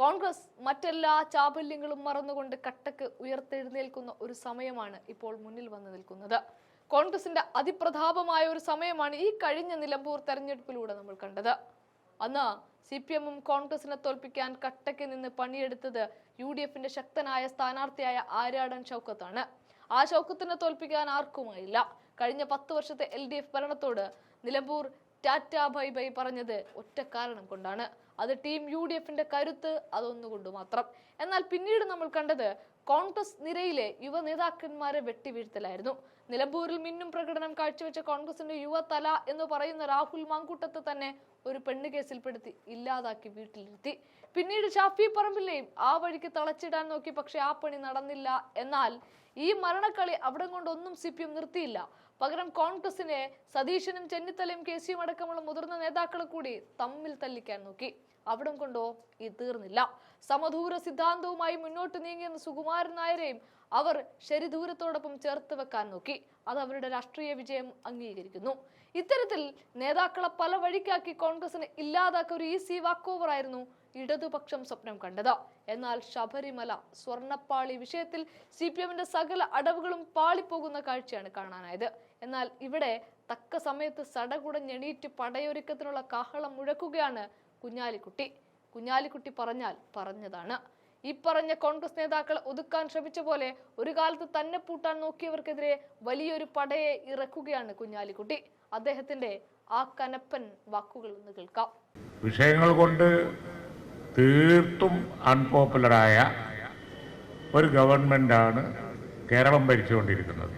കോൺഗ്രസ് മറ്റെല്ലാ ചാബല്യങ്ങളും മറന്നുകൊണ്ട് കട്ടക്ക് ഉയർത്തെഴുന്നേൽക്കുന്ന ഒരു സമയമാണ് ഇപ്പോൾ മുന്നിൽ വന്നു നിൽക്കുന്നത്. കോൺഗ്രസിന്റെ അതിപ്രതാപമായ ഒരു സമയമാണ് ഈ കഴിഞ്ഞ നിലമ്പൂർ തെരഞ്ഞെടുപ്പിലൂടെ നമ്മൾ കണ്ടത്. അന്ന് സി പി എമ്മും കോൺഗ്രസിനെ തോൽപ്പിക്കാൻ കട്ടയ്ക്ക് നിന്ന് പണിയെടുത്തത് യു ഡി എഫിന്റെ ശക്തനായ സ്ഥാനാർത്ഥിയായ ആര്യാടൻ ഷൗക്കത്താണ് ആ ഷൗക്കത്തിനെ തോൽപ്പിക്കാൻ ആർക്കുമായില്ല. കഴിഞ്ഞ പത്ത് വർഷത്തെ എൽ ഡി എഫ് ഭരണത്തോട് നിലമ്പൂർ ടാറ്റ ബൈ ബൈ പറഞ്ഞത് ഒറ്റ കാരണം കൊണ്ടാണ്. അത് ടീം യു ഡി എഫിന്റെ കരുത്ത് അതൊന്നുകൊണ്ട് മാത്രം. എന്നാൽ പിന്നീട് നമ്മൾ കണ്ടത് കോൺഗ്രസ് നിരയിലെ യുവ നേതാക്കന്മാരെ വെട്ടിവീഴ്ത്തലായിരുന്നു. നിലമ്പൂരിൽ മിന്നും പ്രകടനം കാഴ്ചവെച്ച കോൺഗ്രസിന്റെ യുവതല എന്ന് പറയുന്ന രാഹുൽ മാങ്കൂട്ടത്തെ തന്നെ ഒരു പെണ്ണ് കേസിൽപ്പെടുത്തി ഇല്ലാതാക്കി വീട്ടിലിരുത്തി. പിന്നീട് ഷാഫി പറമ്പിലെയും ആ വഴിക്ക് തളച്ചിടാൻ നോക്കി പക്ഷെ ആ പണി നടന്നില്ല. എന്നാൽ ഈ മരണക്കളി അവിടെ കൊണ്ടൊന്നും സി പി എം നിർത്തിയില്ല. പകരം കോൺഗ്രസിനെ സതീശനും ചെന്നിത്തലയും കെ സിയും അടക്കമുള്ള മുതിർന്ന നേതാക്കൾ കൂടി തമ്മിൽ തല്ലിക്കാൻ നോക്കി. അവിടം കൊണ്ടോ ഇത് തീർന്നില്ല. സമദൂര സിദ്ധാന്തവുമായി മുന്നോട്ട് നീങ്ങിയെന്ന് സുകുമാരൻ നായരെയും അവർ ശരിദൂരത്തോടൊപ്പം ചേർത്ത് വെക്കാൻ നോക്കി. അത് അവരുടെ രാഷ്ട്രീയ വിജയം അംഗീകരിക്കുന്നു. ഇത്തരത്തിൽ നേതാക്കളെ പല വഴിക്കാക്കി കോൺഗ്രസിന് ഇല്ലാതാക്കിയ ഒരു ഈസി വാക്ക് ഓവർ ആയിരുന്നു ഇടതുപക്ഷം സ്വപ്നം കണ്ടത്. എന്നാൽ ശബരിമല സ്വർണപ്പാളി വിഷയത്തിൽ സി പി എമ്മിന്റെ സകല അടവുകളും പാളിപ്പോകുന്ന കാഴ്ചയാണ് കാണാനായത്. എന്നാൽ ഇവിടെ തക്ക സമയത്ത് സടകുടഞ്ഞെണീറ്റ് പടയൊരുക്കത്തിനുള്ള കാഹളം മുഴക്കുകയാണ് കുഞ്ഞാലിക്കുട്ടി. കുഞ്ഞാലിക്കുട്ടി പറഞ്ഞാൽ പറഞ്ഞതാണ്. ഈ പറഞ്ഞ കോൺഗ്രസ് നേതാക്കൾ ഒതുക്കാൻ ശ്രമിച്ച പോലെ ഒരു കാലത്ത് തന്നെ പൂട്ടാൻ നോക്കിയവർക്കെതിരെ വലിയൊരു പടയെ ഇറക്കുകയാണ് കുഞ്ഞാലിക്കുട്ടി. അദ്ദേഹത്തിന്റെ ആ കനപ്പൻ വാക്കുകൾ ഒന്ന് കേൾക്കാം. വിഷയങ്ങൾ കൊണ്ട് തീർത്തും അൺപോപ്പുലറായ ഒരു ഗവൺമെന്റാണ് കേരളം ഭരിച്ചുകൊണ്ടിരിക്കുന്നത്.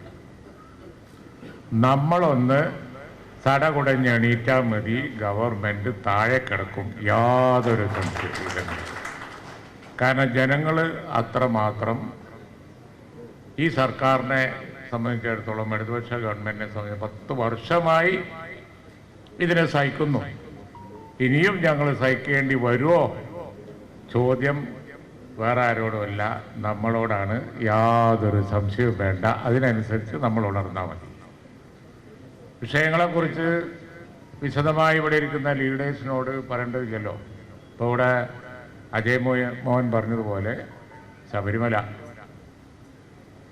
നമ്മളൊന്ന് തടകുടഞ്ഞെണീറ്റാൽ മതി ഗവൺമെന്റ് താഴെ കിടക്കും. യാതൊരു സംശയമില്ല കാരണം ജനങ്ങൾ അത്രമാത്രം ഈ സർക്കാരിനെ സംബന്ധിച്ചിടത്തോളം ഇടതുപക്ഷ ഗവൺമെന്റിനെ സംബന്ധിച്ച് പത്ത് വർഷമായി ഇതിനെ സഹിക്കുന്നു. ഇനിയും ഞങ്ങൾ സഹിക്കേണ്ടി വരുമോ ചോദ്യം വേറെ ആരോടുമല്ല നമ്മളോടാണ് യാതൊരു സംശയവും വേണ്ട. അതിനനുസരിച്ച് നമ്മൾ ഉണർന്നാൽ മതി. വിഷയങ്ങളെക്കുറിച്ച് വിശദമായി ഇവിടെ ഇരിക്കുന്ന ലീഡേഴ്സിനോട് പറയേണ്ടതില്ലല്ലോ. ഇപ്പോൾ ഇവിടെ അജയ് മോയ മോഹൻ പറഞ്ഞതുപോലെ ശബരിമല.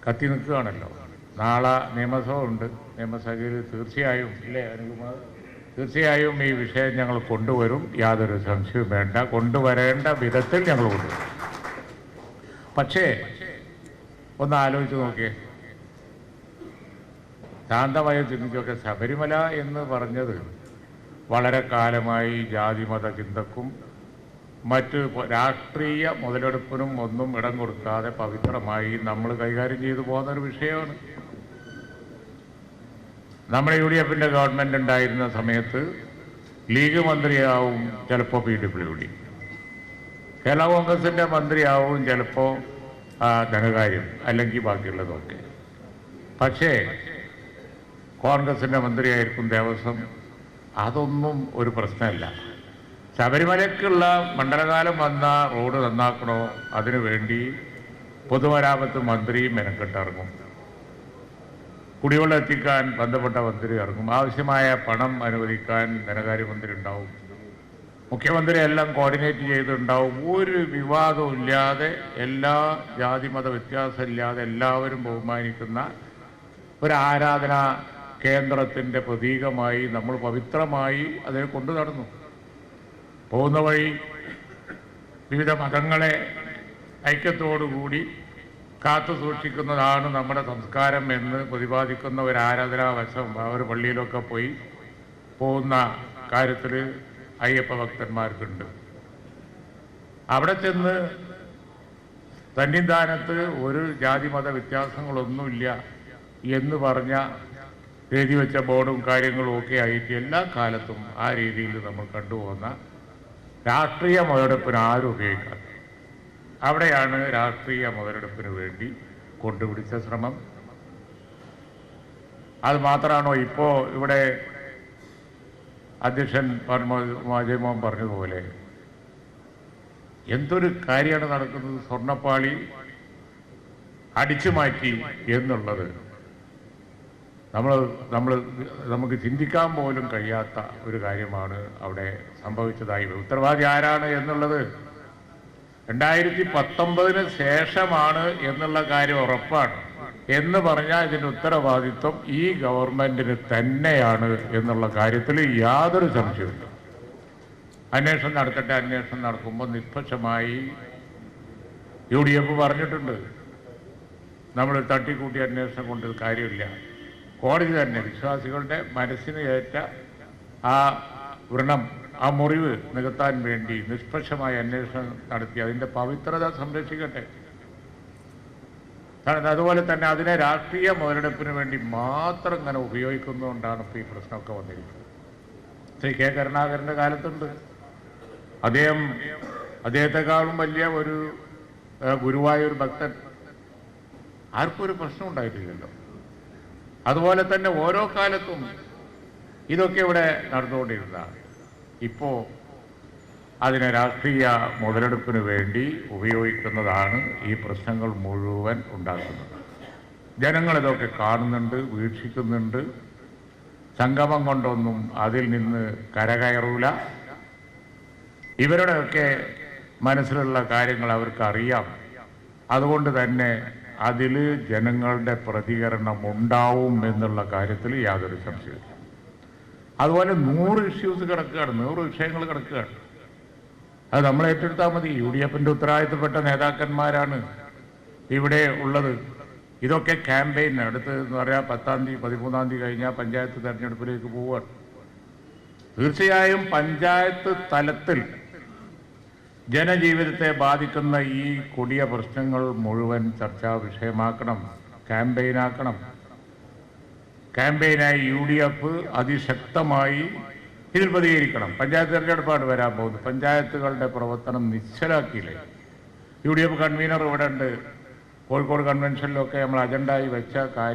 കത്തി നിൽക്കുകയാണല്ലോ. നാളെ നിയമസഭ ഉണ്ട്. നിയമസഭയിൽ തീർച്ചയായും ഇല്ലേ അനുകുമാർ? തീർച്ചയായും ഈ വിഷയം ഞങ്ങൾ കൊണ്ടുവരും. യാതൊരു സംശയവും വേണ്ട. കൊണ്ടുവരേണ്ട വിധത്തിൽ ഞങ്ങൾ കൊണ്ടുവരും. പക്ഷേ ഒന്ന് ആലോചിച്ച് നോക്കിയേ. ശാന്തമായി ചിന്തിച്ചൊക്കെ ശബരിമല എന്ന് പറഞ്ഞത് വളരെ കാലമായി ജാതിമത ചിന്തക്കും മറ്റ് രാഷ്ട്രീയ മുതലെടുപ്പിനും ഒന്നും ഇടം കൊടുക്കാതെ പവിത്രമായി നമ്മൾ കൈകാര്യം ചെയ്തു പോകുന്ന ഒരു വിഷയമാണ്. നമ്മുടെ യു ഡി എഫിന്റെ ഗവൺമെന്റ് ഉണ്ടായിരുന്ന സമയത്ത് ലീഗ് മന്ത്രിയാവും ചിലപ്പോൾ പി ഡബ്ല്യു ഡി. കേരള കോൺഗ്രസിന്റെ മന്ത്രിയാവും ചിലപ്പോൾ ധനകാര്യം അല്ലെങ്കിൽ ബാക്കിയുള്ളതൊക്കെ. പക്ഷേ കോൺഗ്രസിന്റെ മന്ത്രിയായിരിക്കും ദേവസ്വം. അതൊന്നും ഒരു പ്രശ്നമല്ല. ശബരിമലയ്ക്കുള്ള മണ്ഡലകാലം വന്ന റോഡ് നന്നാക്കണോ? അതിനുവേണ്ടി പൊതുമരാമത്ത് മന്ത്രി മെനക്കെട്ടിറങ്ങും. കുടിവെള്ളം എത്തിക്കാൻ ബന്ധപ്പെട്ട മന്ത്രി ഇറങ്ങും. ആവശ്യമായ പണം അനുവദിക്കാൻ ധനകാര്യമന്ത്രി ഉണ്ടാവും. മുഖ്യമന്ത്രി എല്ലാം കോർഡിനേറ്റ് ചെയ്തിട്ടുണ്ടാവും ഒരു വിവാദവും ഇല്ലാതെ എല്ലാ ജാതിമത വ്യത്യാസമില്ലാതെ എല്ലാവരും ബഹുമാനിക്കുന്ന ഒരു ആരാധനാ കേന്ദ്രത്തിന്റെ പ്രതീകമായി നമ്മൾ പവിത്രമായി അതിനെ കൊണ്ടു നടന്നു. പോകുന്ന വഴി വിവിധ മതങ്ങളെ ഐക്യത്തോടുകൂടി കാത്തു സൂക്ഷിക്കുന്നതാണ് നമ്മുടെ സംസ്കാരം എന്ന് പ്രതിപാദിക്കുന്ന ഒരു ആരാധനാവശം ഒരു പള്ളിയിലൊക്കെ പോയി പോകുന്ന കാര്യത്തിൽ അയ്യപ്പ ഭക്തന്മാർക്കുണ്ട്. അവിടെ ചെന്ന് സന്നിധാനത്ത് ഒരു ജാതിമത വ്യത്യാസങ്ങളൊന്നുമില്ല എന്ന് പറഞ്ഞ എഴുതി വെച്ച ബോർഡും കാര്യങ്ങളും ഒക്കെ ആയിട്ട് എല്ലാ കാലത്തും ആ രീതിയിൽ നമ്മൾ കണ്ടുപോകുന്ന രാഷ്ട്രീയ മുതലെടുപ്പിന് ആരും ഉപയോഗിക്കാത്തത് അവിടെയാണ് രാഷ്ട്രീയ മുതലെടുപ്പിന് വേണ്ടി കൊണ്ടുപിടിച്ച ശ്രമം. അത് മാത്രമാണോ ഇപ്പോൾ ഇവിടെ അധ്യക്ഷൻ അജയ്മോഹൻ പറഞ്ഞതുപോലെ എന്തൊരു കാര്യമാണ് നടക്കുന്നത്? സ്വർണപ്പാളി അടിച്ചു മാറ്റി എന്നുള്ളത്. നമ്മൾ നമ്മൾ നമുക്ക് ചിന്തിക്കാൻ പോലും കഴിയാത്ത ഒരു കാര്യമാണ് അവിടെ സംഭവിച്ചതായി. ഉത്തരവാദി ആരാണ് എന്നുള്ളത്? രണ്ടായിരത്തി പത്തൊമ്പതിന് ശേഷമാണ് എന്നുള്ള കാര്യം ഉറപ്പാണ്. എന്ന് പറഞ്ഞാൽ ഇതിന്റെ ഉത്തരവാദിത്വം ഈ ഗവൺമെന്റിന് തന്നെയാണ് എന്നുള്ള കാര്യത്തിൽ യാതൊരു സംശയമില്ല അന്വേഷണം നടത്തട്ടെ അന്വേഷണം നടക്കുമ്പോൾ നിഷ്പക്ഷമായി യു ഡി എഫ് പറഞ്ഞിട്ടുണ്ട്. നമ്മൾ തട്ടിക്കൂട്ടി അന്വേഷണം കൊണ്ട് കാര്യമില്ല. കോടതി തന്നെ വിശ്വാസികളുടെ മനസ്സിന് ഏറ്റ ആ വ്രണം ആ മുറിവ് നികത്താൻ വേണ്ടി നിഷ്പക്ഷമായ അന്വേഷണം നടത്തി. അതിന്റെ പവിത്രത സംരക്ഷിക്കട്ടെ. അതുപോലെ തന്നെ അതിനെ രാഷ്ട്രീയ മുതലെടുപ്പിന് വേണ്ടി മാത്രം ഇങ്ങനെ ഉപയോഗിക്കുന്നതുകൊണ്ടാണ് ഇപ്പോൾ ഈ പ്രശ്നമൊക്കെ വന്നിരിക്കുന്നത്. ശ്രീ കെ കരുണാകരന്റെ കാലത്തുണ്ട്. അദ്ദേഹം അദ്ദേഹത്തെക്കാളും വലിയ ഒരു ഗുരുവായ ഒരു ഭക്തൻ. ആർക്കും ഒരു പ്രശ്നം ഉണ്ടായിട്ടില്ലല്ലോ. അതുപോലെ തന്നെ ഓരോ കാലത്തും ഇതൊക്കെ ഇവിടെ നടന്നുകൊണ്ടിരുന്നതാണ് ഇപ്പോ അതിനെ രാഷ്ട്രീയ മുതലെടുപ്പിന് വേണ്ടി ഉപയോഗിക്കുന്നതാണ് ഈ പ്രശ്നങ്ങൾ മുഴുവൻ ഉണ്ടാക്കുന്നത്. ജനങ്ങൾ ഇതൊക്കെ കാണുന്നുണ്ട് വീക്ഷിക്കുന്നുണ്ട്. സംഗമം കൊണ്ടൊന്നും അതിൽ നിന്ന് കരകയറൂല. ഇവരുടെയൊക്കെ മനസ്സിലുള്ള കാര്യങ്ങൾ അവർക്ക് അറിയാം അതുകൊണ്ട് തന്നെ അതിൽ ജനങ്ങളുടെ പ്രതികരണം ഉണ്ടാവും എന്നുള്ള കാര്യത്തിൽ യാതൊരു സംശയമില്ല അതുപോലെ നൂറ് ഇഷ്യൂസ് കിടക്കുകയാണ് നൂറ് വിഷയങ്ങൾ കിടക്കുകയാണ്. അത് നമ്മൾ ഏറ്റെടുത്താൽ മതി. യു ഡി എഫിന്റെ ഉത്തരവാദിത്തപ്പെട്ട നേതാക്കന്മാരാണ് ഇവിടെ ഉള്ളത്. ഇതൊക്കെ ക്യാമ്പയിൻ അടുത്ത് എന്ന് പറയാ പത്താം തീയതി പതിമൂന്നാം തീയതി കഴിഞ്ഞാൽ പഞ്ചായത്ത് തെരഞ്ഞെടുപ്പിലേക്ക് പോവുകയാണ്. തീർച്ചയായും പഞ്ചായത്ത് തലത്തിൽ ജനജീവിതത്തെ ബാധിക്കുന്ന ഈ കൊടിയ പ്രശ്നങ്ങൾ മുഴുവൻ ചർച്ചാ വിഷയമാക്കണം ക്യാമ്പയിനാക്കണം. ക്യാമ്പയിനായി യു ഡി എഫ് അതിശക്തമായി ഇതിൽ പ്രതികരിക്കണം. പഞ്ചായത്ത് തെരഞ്ഞെടുപ്പാണ് വരാൻ പോകുന്നത് പഞ്ചായത്തുകളുടെ പ്രവർത്തനം നിശ്ചലാക്കിയില്ലേ യു ഡി എഫ് കൺവീനർ ഇവിടെ ഉണ്ട്. കോഴിക്കോട് കൺവെൻഷനിലൊക്കെ നമ്മൾ അജണ്ടയായി വെച്ച കാര്യം